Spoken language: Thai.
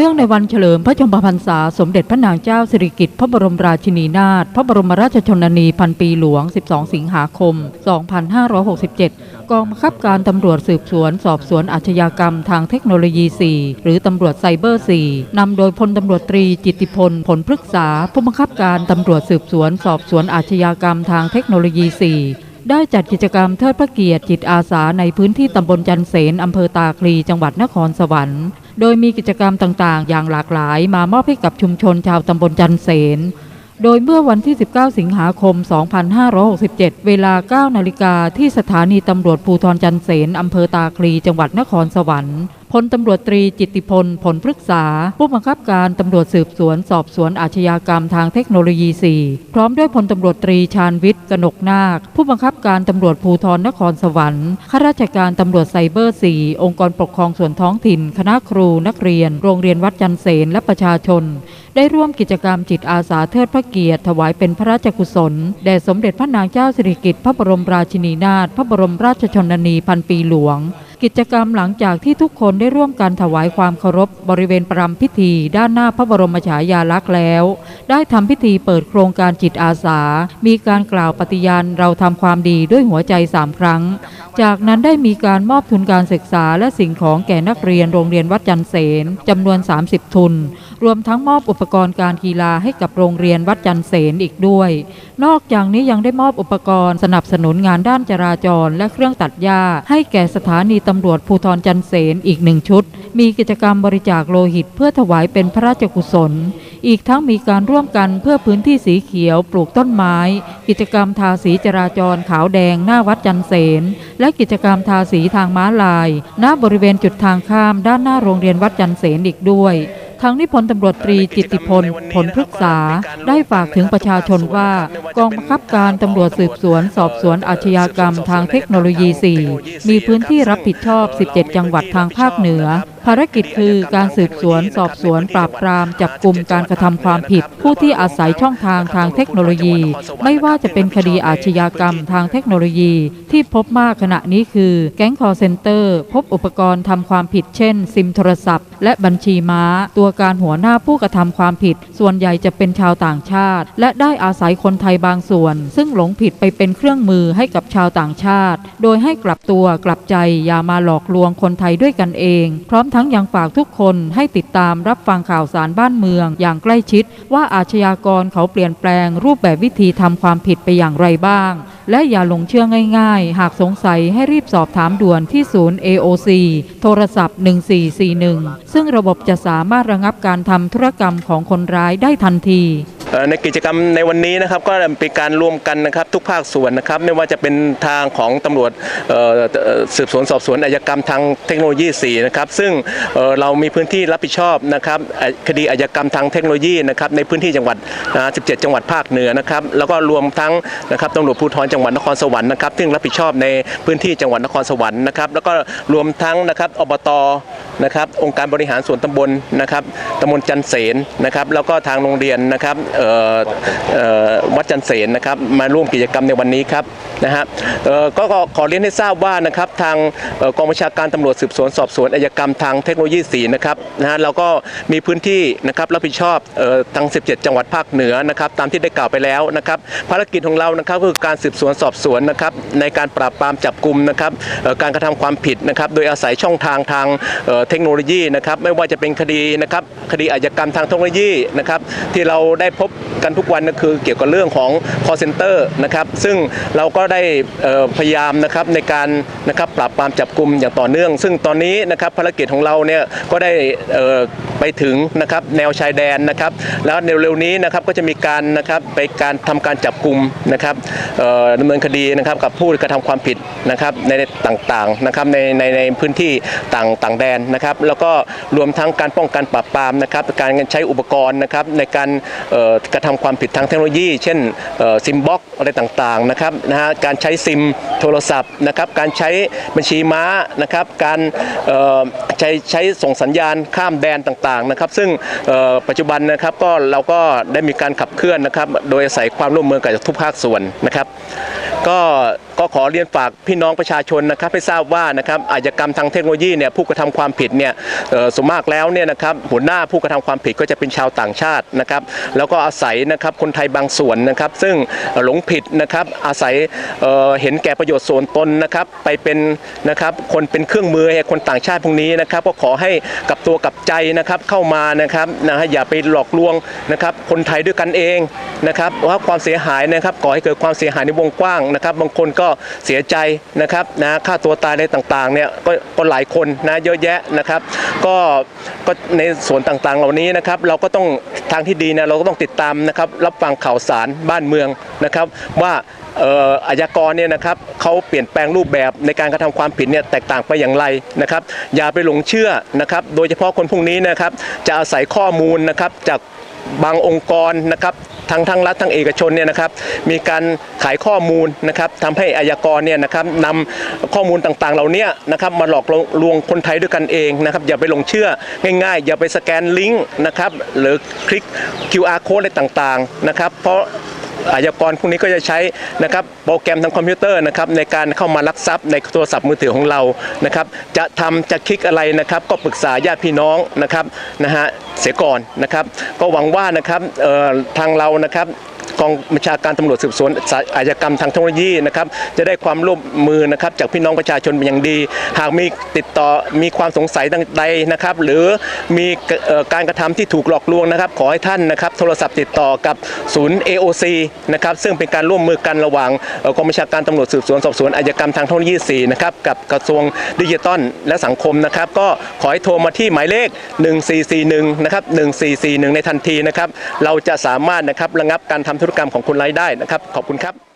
เนื่องในวันเฉลิมพระชนมพรรษา สมเด็จพระนางเจ้าสิริกิติ์พระบรมราชินีนาถพระบรมราชชนนีพันปีหลวง 12 สิงหาคม 2567 กองบังคับการตำรวจสืบสวน สอบสวนอาชญากรรมทางเทคโนโลยี 4 หรือตำรวจไซเบอร์ 4 นำโดยพลตำรวจตรีจิตติพล ผลพฤกษา ผู้บังคับการตำรวจสืบสวน สอบสวนอาชญากรรมทางเทคโนโลยี 4 ได้จัดกิจกรรมเทิดพระเกียรติจิตอาสาในพื้นที่ตำบลจันเสนอำเภอตาคลีจังหวัดนครสวรรค์ โดยมีกิจกรรมต่างๆ อย่างหลากหลาย มามอบให้กับชุมชนชาวตำบลจันเสนโดยเมื่อวันที่ 19 สิงหาคม 2567 เวลา 9 นาฬิกาที่สถานีตำรวจภูธรจันเสนอำเภอตาคลีจังหวัดนครสวรรค์ พลตำรวจตรีจิตติพลผลพฤกษา ผู้บังคับการตำรวจสืบสวนสอบสวนอาชญากรรมทางเทคโนโลยี 4 พร้อมด้วยพลตำรวจตรีชาญวิทย์กนกนาค ผู้บังคับการตำรวจภูธรนครสวรรค์ข้าราชการตำรวจไซเบอร์ 4 องค์กรปกครองส่วนท้องถิ่น คณะครูนักเรียน โรงเรียนวัดจันเสนและประชาชน ได้ร่วมกิจกรรมจิตอาสาเทิดพระเกียรติ ถวายเป็นพระราชกุศลแด่สมเด็จพระนางเจ้าสิริกิติ์พระบรมราชินีนาถพระบรมราชชนนีพันปีหลวง กิจกรรมหลังจากที่ทุกคนได้ร่วมกันถวายความเคารพบริเวณประรำพิธี ด้านหน้าพระบรมฉายาลักษณ์แล้ว ได้ทำพิธีเปิดโครงการจิตอาสา มีการกล่าวปฏิญาณเราทำความดีด้วยหัวใจสามครั้ง จากนั้นได้มีการมอบทุนการศึกษาและสิ่งของแก่นักเรียนโรงเรียนวัดจันเสนจำนวน 30 ทุน รวมทั้งมอบอุปกรณ์การกีฬาให้กับโรงเรียนวัดจันเสนอีกด้วย นอกจากนี้ยังได้มอบอุปกรณ์สนับสนุนงานด้านจราจร และเครื่องตัดหญ้า ให้แก่สถานีตำรวจภูธรจันเสนอีกหนึ่งชุด มีกิจกรรมบริจาคโลหิตเพื่อถวายเป็นพระราชกุศล อีกทั้งมีการร่วมกันเพื่อพื้นที่สีเขียวปลูกต้นไม้ กิจกรรมทาสีจราจรขาวแดงหน้าวัดจันเสนและกิจกรรมทาสีทางม้าลาย ณบริเวณจุดทางข้ามด้านหน้าโรงเรียนวัดจันเสนอีกด้วย ทั้งนี้พลตำรวจตรีจิตติพล ผลพฤกษา ได้ฝากถึงประชาชนว่ากองบังคับการตำรวจสืบสวน สอบสวนอาชญากรรมทางเทคโนโลยี 4 มีพื้นที่รับผิดชอบ 17 จังหวัดทางภาคเหนือ ภารกิจคือการสืบสวน สอบสวน ปราบปราม จับกลุ่มการกระทำความผิด ผู้ที่อาศัยช่องทางทางเทคโนโลยี ไม่ว่าจะเป็นคดีอาชญากรรมทางเทคโนโลยี ที่พบมากขณะนี้คือ แก๊งคอร์เซนเตอร์ พบอุปกรณ์ทำความผิดเช่น ซิมโทรศัพท์ และบัญชีม้าตัวการหัวหน้าผู้กระทำความผิด ส่วนใหญ่จะเป็นชาวต่างชาติ และได้อาศัยคนไทยบางส่วน ซึ่งหลงผิดไปเป็นเครื่องมือให้กับชาวต่างชาติ โดยให้กลับตัวกลับใจอย่ามาหลอกลวงคนไทยด้วยกันเอง พร้อมทั้งยังฝากทุกคนให้ติดตามรับฟังข่าวสารบ้านเมือง อย่างใกล้ชิด ว่าอาชญากรเขาเปลี่ยนแปลง รูปแบบวิธีทำความผิดไปอย่างไรบ้าง และอย่าหลงเชื่อง่าย ๆ หากสงสัยให้รีบสอบถามด่วนที่ศูนย์ AOC โทรศัพท์ 1441 ซึ่งระบบจะสามารถระงับการทำธุรกรรมของคนร้ายได้ทันที ในกิจกรรมในวันนี้นะครับก็เป็นการรวมกันนะครับทุกภาคส่วนนะครับไม่ว่าจะเป็นทางของตำรวจสืบสวนสอบสวนอาชญากรรมทางเทคโนโลยี4นะครับซึ่งเเรามีพื้นที่รับผิดชอบนะครับคดีอาชญากรรมทางเทคโนโลยีนะครับในพื้นที่จังหวัด 17 จังหวัดภาคเหนือนะครับแล้วก็รวมทั้งนะครับตำรวจภูธรจังหวัดนครสวรรค์นะครับซึ่งรับผิดชอบในพื้นที่จังหวัดนครสวรรค์นะครับแล้วก็รวมทั้งนะครับอบตนะครับองค์การบริหารส่วนตำบลนะครับตำบลจันเสนนะครับแล้วก็ทางโรงเรียนนะครับวัดจันเสนนะครับมาร่วมกิจกรรมในวันนี้ครับนะฮะก็ขอเรียนให้ทราบว่านะครับทางกองบัญชาการตำรวจสืบสวนสอบสวนอาชญากรรมทางเทคโนโลยี4นะครับนะฮะเราก็มีพื้นที่นะครับรับผิดชอบทั้ง 17 จังหวัดภาคเหนือนะครับตามที่ได้กล่าวไปแล้วนะครับภารกิจของเรานะครับก็คือการสืบสวนสอบสวนนะครับในการปราบปรามจับกลุ่มนะครับการกระทำความผิดนะครับโดยอาศัยช่องทางทางเอ่อเทคโนโลยีนะครับไม่ว่าจะเป็นคดีนะครับคดีอาชญากรรมทางเทคโนโลยีนะครับที่เราได้พบกันทุกวันก็คือเกี่ยวกับเรื่องของ call center นะครับซึ่งเราก็ได้พยายามนะครับในการนะครับปราบปรามจับกลุ่มอย่างต่อเนื่อง ซึ่งตอนนี้นะครับภารกิจของเราเนี่ยก็ได้ไปถึงนะครับแนวชายแดนนะครับแล้วในเร็วๆนี้นะครับก็จะมีการนะครับไปการทำการจับกลุ่มนะครับดำเนินคดีนะครับกับผู้กระทำความผิดนะครับในต่างๆนะครับในในในพื้นที่ต่างต่างแดนนะครับแล้วก็รวมทั้งการป้องกันปราบปรามนะครับการใช้อุปกรณ์นะครับในการกระทำความผิดทางเทคโนโลยี เช่นซิมบ็อกอะไรต่างๆนะครับนะฮะการใช้ซิมโทรศัพท์นะครับการใช้บัญชีม้านะครับการใช้ใช้ส่งสัญญาณข้ามแดนต่างๆนะครับ ซึ่งปัจจุบันนะครับก็เราก็ได้มีการขับเคลื่อนนะครับ โดยอาศัยความร่วมมือกับทุกภาคส่วนนะครับ ก็ก็ขอเรียนฝากพี่น้องประชาชนนะครับให้ทราบว่านะครับอาชญากรรมทางเทคโนโลยีเนี่ยผู้กระทำความผิดเนี่ยส่วนมากแล้วเนี่ยนะครับหัวหน้าผู้กระทำความผิดก็จะเป็นชาวต่างชาตินะครับแล้วก็อาศัยนะครับคนไทยบางส่วนนะครับซึ่งหลงผิดนะครับอาศัยเเห็นแก่ประโยชน์ส่วนตนนะครับไปเป็นนะครับคนเป็นเครื่องมือให้คนต่างชาติพวกนี้นะครับก็ขอให้กลับตัวกลับใจนะครับเข้ามานะครับนะฮะอย่าไปหลอกลวงนะครับคนไทยด้วยกันเองนะครับว่าความเสียหายนะครับก่อให้เกิดความเสียหายในวงกว้างนะครับ บางคนก็เสียใจนะครับนะฆ่าตัวตายอะไรต่างๆเนี่ยก็ก็หลายคนนะเยอะแยะนะครับ ก็ก็ในส่วนต่างๆ เหล่านี้นะครับ เราก็ต้องทางที่ดีนะเราก็ต้องติดตามนะครับ รับฟังข่าวสารบ้านเมืองนะครับ ว่าเอ่ออาชญากรเนี่ยนะครับเขาเปลี่ยนแปลงรูปแบบในการกระทำความผิดเนี่ยแตกต่างไปอย่างไรนะครับ อย่าไปหลงเชื่อนะครับ โดยเฉพาะคนพวกนี้นะครับ จะอาศัยข้อมูลนะครับจาก บางองค์กรนะครับทั้งทั้งรัฐทั้งเอกชนเนี่ยนะครับมีการขายข้อมูลนะครับทำให้อายากรเนี่ยนะครับนำข้อมูลต่างๆ เหล่านี้นะครับมาหลอกลวงคนไทยด้วยกันเองนะครับอย่าไปหลงเชื่อง่ายๆ อย่าไปสแกนลิงก์นะครับหรือคลิก QR code อะไรต่างๆนะครับเพราะ อาชญากรพวกนี้ก็จะใช้นะครับโปรแกรมทางคอมพิวเตอร์นะครับในการเข้ามาลักทรัพย์ในโทรศัพท์มือถือของเรานะครับจะทำจะคลิกอะไรนะครับก็ปรึกษาญาติพี่น้องนะครับนะฮะเสียก่อนนะครับก็หวังว่านะครับเอ่อทางเรานะครับ กองบัญชาการตำรวจสืบสวนอาชญากรรมทางเทคโนโลยีนะครับจะได้ความร่วมมือนะครับจากพี่น้องประชาชนเป็นอย่างดี หากมีติดต่อมีความสงสัยใดนะครับ หรือมีการกระทำที่ถูกหลอกลวงนะครับ ขอให้ท่านนะครับโทรศัพท์ติดต่อกับศูนย์ AOC นะครับซึ่งเป็นการร่วมมือกันระหว่างกองบัญชาการตำรวจสืบสวนสอบสวนอาชญากรรมทางเทคโนโลยี4นะครับกับกระทรวงดิจิทัลและสังคมนะครับ ก็ขอให้โทรมาที่หมายเลข 1441 นะครับ 1441 ในทันทีนะครับ เราจะสามารถนะครับระงับการทำธุรกรรมของคนร้ายได้นะครับ ขอบคุณครับ